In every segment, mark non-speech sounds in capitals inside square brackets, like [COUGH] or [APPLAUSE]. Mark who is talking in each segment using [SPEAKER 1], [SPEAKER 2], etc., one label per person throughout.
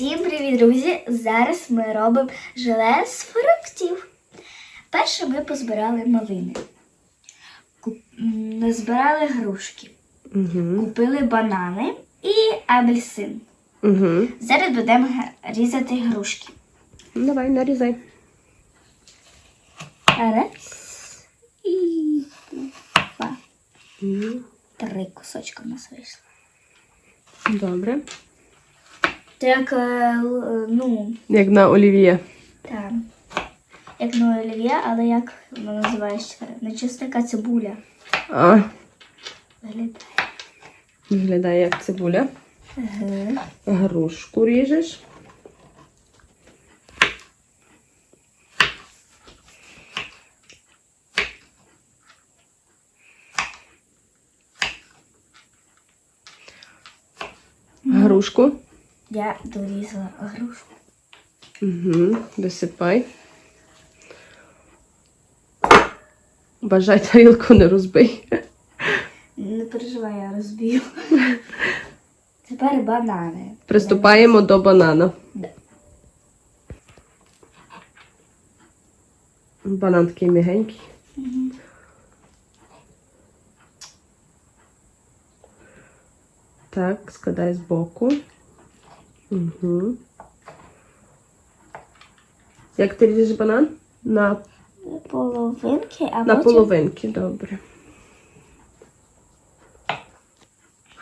[SPEAKER 1] Всім привіт, друзі! Зараз ми робимо желе з фруктів. Перше ми позбирали малини. Куп... Назбирали грушки,
[SPEAKER 2] Угу.
[SPEAKER 1] купили банани і апельсин.
[SPEAKER 2] Угу.
[SPEAKER 1] Зараз будемо різати грушки.
[SPEAKER 2] Давай, нарізай.
[SPEAKER 1] Раз і два.
[SPEAKER 2] Мгм.
[SPEAKER 1] Три кусочки в нас вийшло.
[SPEAKER 2] Добре.
[SPEAKER 1] Так, е, ну,
[SPEAKER 2] Як на олів'є.
[SPEAKER 1] там, як на олів'є, але як воно називається? Така цибуля.
[SPEAKER 2] А,
[SPEAKER 1] Виглядає.
[SPEAKER 2] виглядає як цибуля.
[SPEAKER 1] Ага.
[SPEAKER 2] Грушку ріжеш. Грушку.
[SPEAKER 1] Я дорізала грушку.
[SPEAKER 2] Угу. Висипай. Бажай тарілку не розбий.
[SPEAKER 1] Не переживай, я розбію. Тепер банани.
[SPEAKER 2] Приступаємо до банана.
[SPEAKER 1] Да.
[SPEAKER 2] Банан такий мігенький.
[SPEAKER 1] Мгм.
[SPEAKER 2] Так, складай збоку. Угу. Як ти ріжеш банан? На,
[SPEAKER 1] Половинки, а
[SPEAKER 2] на
[SPEAKER 1] потім
[SPEAKER 2] половинки, добре.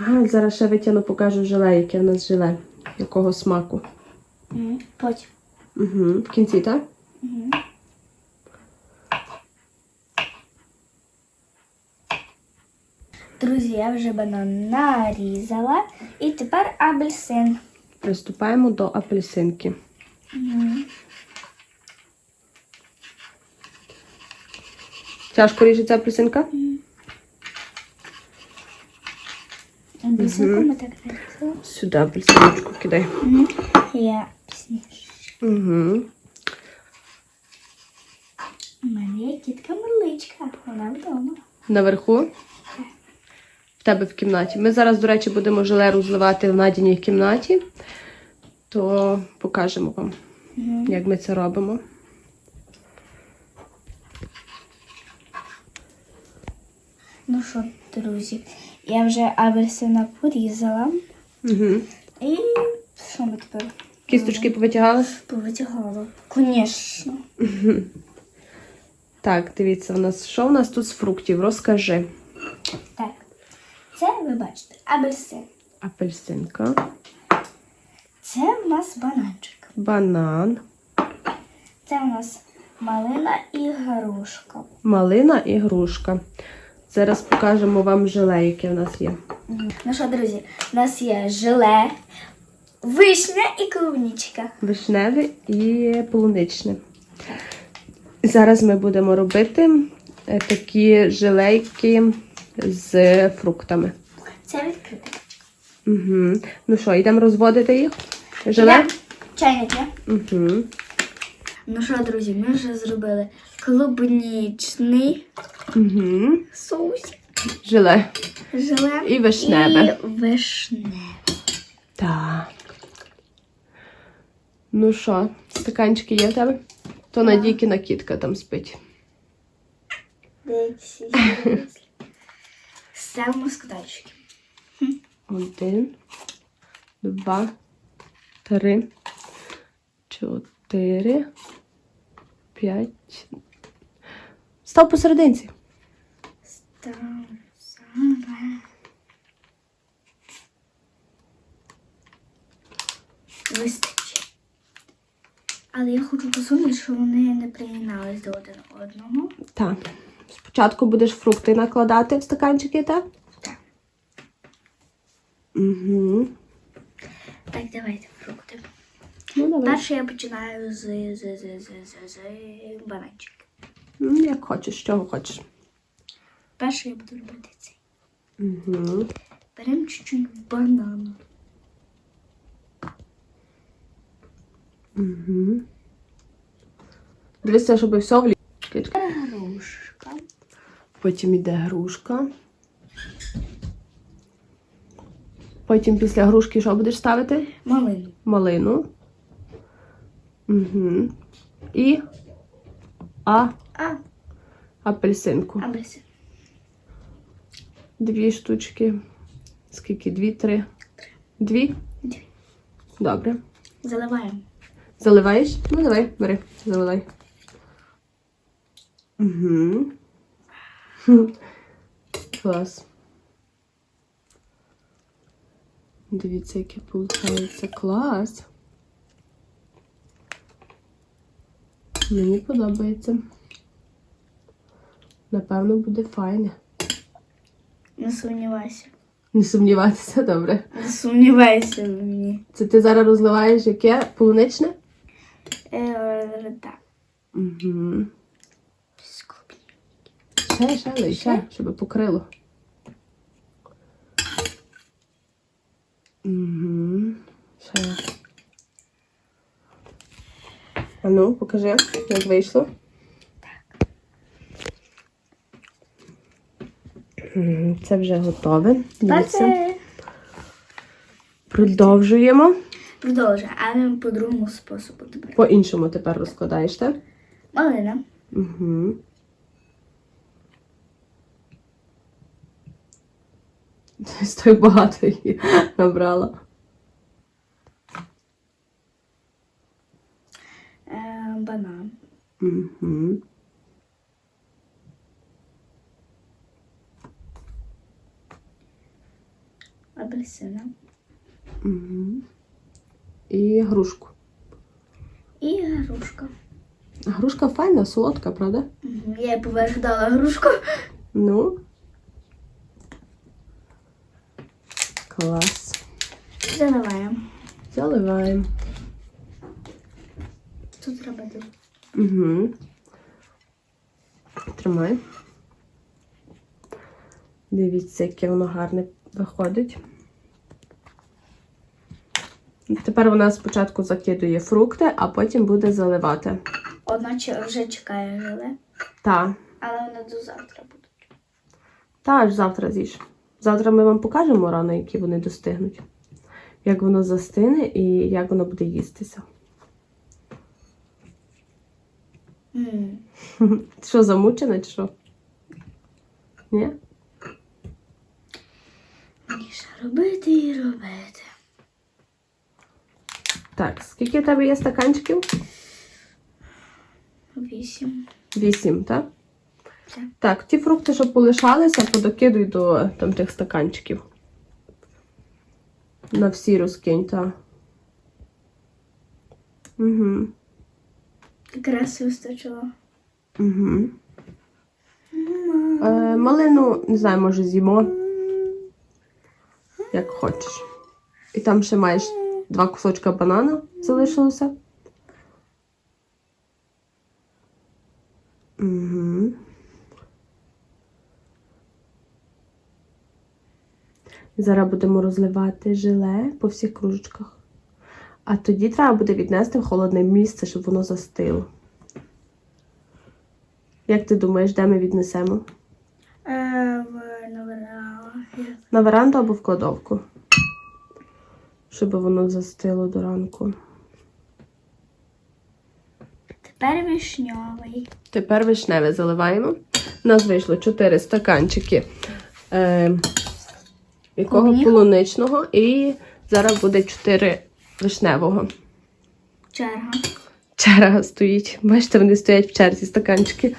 [SPEAKER 2] Ага, зараз ще витягну, покажу желе, яке в нас желе. Якого смаку.
[SPEAKER 1] Потім.
[SPEAKER 2] Угу. В кінці, так?
[SPEAKER 1] Мгм. Друзі, я вже банан нарізала. І тепер апельсин.
[SPEAKER 2] Приступаємо до апельсинки.
[SPEAKER 1] Мгм.
[SPEAKER 2] Тяжко ріжеться апельсинка?
[SPEAKER 1] Апельсинку ми так нарізали.
[SPEAKER 2] Сюди апельсиночку кидай.
[SPEAKER 1] Мгм. Я пізніше.
[SPEAKER 2] Угу.
[SPEAKER 1] У мене є кітка миличка. Вона вдома.
[SPEAKER 2] Наверху. Тебе в кімнаті. Ми зараз, до речі, будемо желе розливати в Надіній кімнаті, то покажемо вам,
[SPEAKER 1] Мгм.
[SPEAKER 2] як ми це робимо.
[SPEAKER 1] Ну що, друзі, я вже апельсина порізала.
[SPEAKER 2] Угу.
[SPEAKER 1] І що ми тепер?
[SPEAKER 2] Кісточки повитягали?
[SPEAKER 1] Повитягала. Звісно.
[SPEAKER 2] Так, дивіться, у нас що у нас тут з фруктів? Розкажи.
[SPEAKER 1] Так. Це ви бачите апельсин.
[SPEAKER 2] Апельсинка,
[SPEAKER 1] Це в нас бананчик.
[SPEAKER 2] банан,
[SPEAKER 1] Це у нас малина і грушка.
[SPEAKER 2] малина і грушка. Зараз покажемо вам желе, яке в нас є.
[SPEAKER 1] Ну що, друзі, у нас є желе, вишня і клубничка.
[SPEAKER 2] Вишневе і полуничне. Зараз ми будемо робити е, такі желейки з фруктами.
[SPEAKER 1] Це відкрите.
[SPEAKER 2] Угу. Ну що, йдемо розводити їх? Желе?
[SPEAKER 1] Чайник є?
[SPEAKER 2] Угу.
[SPEAKER 1] Ну що, друзі, ми вже зробили клубничний
[SPEAKER 2] Угу.
[SPEAKER 1] соус,
[SPEAKER 2] Желе.
[SPEAKER 1] желе
[SPEAKER 2] І вишневе.
[SPEAKER 1] І вишневе.
[SPEAKER 2] Так. Ну що, стаканчики є в тебе? То Надійкина кітка там спить.
[SPEAKER 1] Дивіться. Ставимо складачки.
[SPEAKER 2] Один, два, три, чотири, п'ять. Став посерединці.
[SPEAKER 1] Ставимо саме. Вистачить. Але я хочу посунути, щоб вони не приєднались до один одного.
[SPEAKER 2] Так. Спочатку будеш фрукти накладати в стаканчики, так? Угу.
[SPEAKER 1] Так, давайте фрукти.
[SPEAKER 2] Ну, давай.
[SPEAKER 1] Перше я починаю з, з, з, з, з, з бананчика.
[SPEAKER 2] Ну, Як хочеш, чого хочеш.
[SPEAKER 1] Перше я буду робити цей.
[SPEAKER 2] Угу.
[SPEAKER 1] Беремо чуть-чуть банану.
[SPEAKER 2] Угу. Дивися, щоб все влі.
[SPEAKER 1] Грушка.
[SPEAKER 2] Потім йде грушка. Потім після грушки що будеш ставити?
[SPEAKER 1] Малину.
[SPEAKER 2] Малину. Угу. І а,
[SPEAKER 1] А,
[SPEAKER 2] апельсинку.
[SPEAKER 1] абрис.
[SPEAKER 2] Дві штучки. Скільки? Дві, три. Дві?
[SPEAKER 1] Дві.
[SPEAKER 2] Добре.
[SPEAKER 1] Заливаємо.
[SPEAKER 2] Заливаєш? Ну давай, бери, заливай. Угу. [LAUGHS] Клас. Дивіться, яке виходить. Клас. Мені подобається. Напевно, буде файне.
[SPEAKER 1] Не сумнівайся.
[SPEAKER 2] Не сумніватися, добре.
[SPEAKER 1] Не сумнівайся в мені.
[SPEAKER 2] Це ти зараз розливаєш яке? Полуничне?
[SPEAKER 1] Е, так.
[SPEAKER 2] Угу. Ще, ще, ще, щоб покрило. Угу. Ще. А ну, покажи, як вийшло. Мгм, Це вже готове. Дивіться. Продовжуємо.
[SPEAKER 1] продовжує, але по другому способу тепер.
[SPEAKER 2] По-іншому тепер розкладаєш, так?
[SPEAKER 1] Малина.
[SPEAKER 2] Угу. [LAUGHS] Стой багато її набрала.
[SPEAKER 1] Е, банан.
[SPEAKER 2] Угу.
[SPEAKER 1] Апельсина.
[SPEAKER 2] Угу. І грушку.
[SPEAKER 1] І грушка.
[SPEAKER 2] Грушка файна, солодка, правда?
[SPEAKER 1] Мгм, Я їй поверх дала грушку.
[SPEAKER 2] Ну. Клас.
[SPEAKER 1] Заливаємо.
[SPEAKER 2] Заливаємо.
[SPEAKER 1] Тут треба дуже.
[SPEAKER 2] Угу. Тримай. Дивіться, яке воно гарне виходить. Тепер вона спочатку закидує фрукти, а потім буде заливати.
[SPEAKER 1] Одначе вже чекає желе,
[SPEAKER 2] Та,
[SPEAKER 1] але вона до завтра буде.
[SPEAKER 2] та аж завтра з'їж. Завтра ми вам покажемо рано, які вони достигнуть. Як воно застине і як воно буде їстися. Ти що, замучена чи що? Ні?
[SPEAKER 1] Мені ще робити і робити.
[SPEAKER 2] Так, скільки в тебе є стаканчиків?
[SPEAKER 1] Вісім.
[SPEAKER 2] Вісім, так?
[SPEAKER 1] Так.
[SPEAKER 2] Ті фрукти, що полишалися, подокидуй до там тих стаканчиків. На всі розкинь, так. Угу.
[SPEAKER 1] Якраз вистачило.
[SPEAKER 2] Угу. Е, малину, не знаю, може з'їмо. Як хочеш. І там ще маєш два кусочка банана залишилося. Угу. Зараз будемо розливати желе по всіх кружечках. А тоді треба буде віднести в холодне місце, щоб воно застило. Як ти думаєш, де ми віднесемо?
[SPEAKER 1] Е, в наверно,
[SPEAKER 2] На веранду або в кладовку? Щоб воно застило до ранку.
[SPEAKER 1] Тепер вишньовий.
[SPEAKER 2] Тепер вишневе заливаємо. У нас вийшло 4 стаканчики е, якого
[SPEAKER 1] Клубніка.
[SPEAKER 2] полуничного і зараз буде 4 вишневого.
[SPEAKER 1] Черга.
[SPEAKER 2] Черга стоїть. Бачите, вони стоять в черзі стаканчики.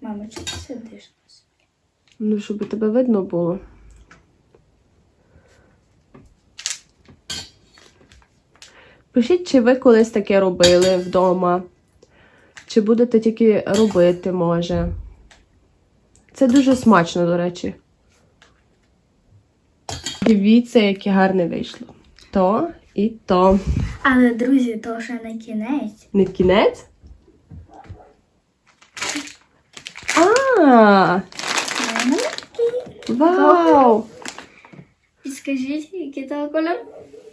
[SPEAKER 1] Мама, чи ти сидиш?
[SPEAKER 2] Ну, щоб тебе видно було. Пишіть, чи ви колись таке робили вдома, чи будете тільки робити, може. Це дуже смачно, до речі. Дивіться, яке гарне вийшло. То і то.
[SPEAKER 1] Але, друзі, то ще не кінець.
[SPEAKER 2] Не кінець? А, вау!
[SPEAKER 1] Підскажіть, який того кольор?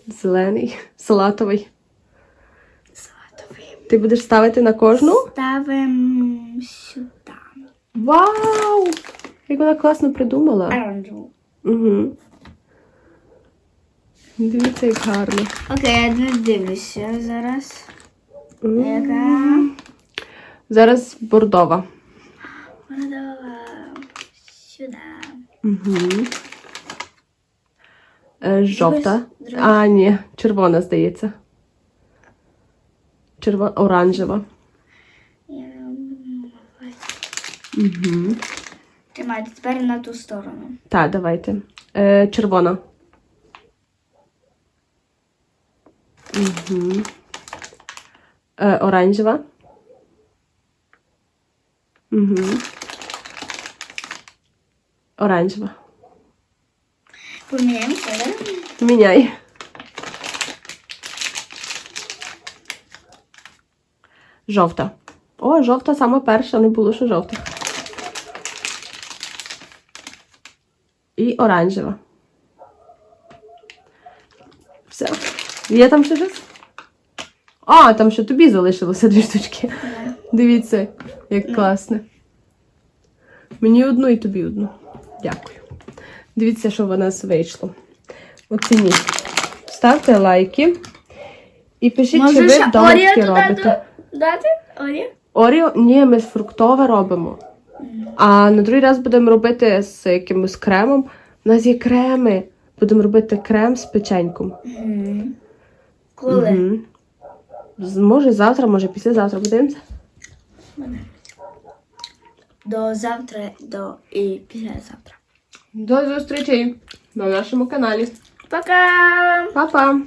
[SPEAKER 2] Зелений, салатовий.
[SPEAKER 1] Салатовий.
[SPEAKER 2] Ти будеш ставити на кожну?
[SPEAKER 1] Ставимо сюди.
[SPEAKER 2] Вау! Як вона класно придумала.
[SPEAKER 1] Оранжеву.
[SPEAKER 2] Угу. Дивіться, як гарно.
[SPEAKER 1] Окей, я дивлюся зараз. Яка?
[SPEAKER 2] Зараз бордова.
[SPEAKER 1] Продала. Сюди.
[SPEAKER 2] Угу. Е, жовта. А, ні, червона, здається. Червона, оранжева. Угу.
[SPEAKER 1] Тримайте тепер на ту сторону.
[SPEAKER 2] Так, давайте. Е, червона. Угу. Е, оранжева. Угу. Оранжева.
[SPEAKER 1] Поміняємося, так?
[SPEAKER 2] Міняй. Жовта. О, жовта сама перша, не було що жовтих. І оранжева. Є там ще щось? А, там ще тобі залишилося дві штучки. Дивіться, як класно. Мені одну і тобі одну. Дякую. Дивіться, що в нас вийшло. Оцініть. Ставте лайки. І пишіть, чи ви
[SPEAKER 1] ще
[SPEAKER 2] вдома
[SPEAKER 1] Оріо туди
[SPEAKER 2] робите.
[SPEAKER 1] дати? Оріо?
[SPEAKER 2] Оріо, ні, ми фруктове робимо. А на другий раз будемо робити з якимось кремом. У нас є креми. Будемо робити крем з печеньком.
[SPEAKER 1] Коли?
[SPEAKER 2] Угу. Може завтра, може післязавтра подивимося.
[SPEAKER 1] До завтра до і післязавтра.
[SPEAKER 2] До зустрічі на нашому каналі.
[SPEAKER 1] Пока!
[SPEAKER 2] Па-па!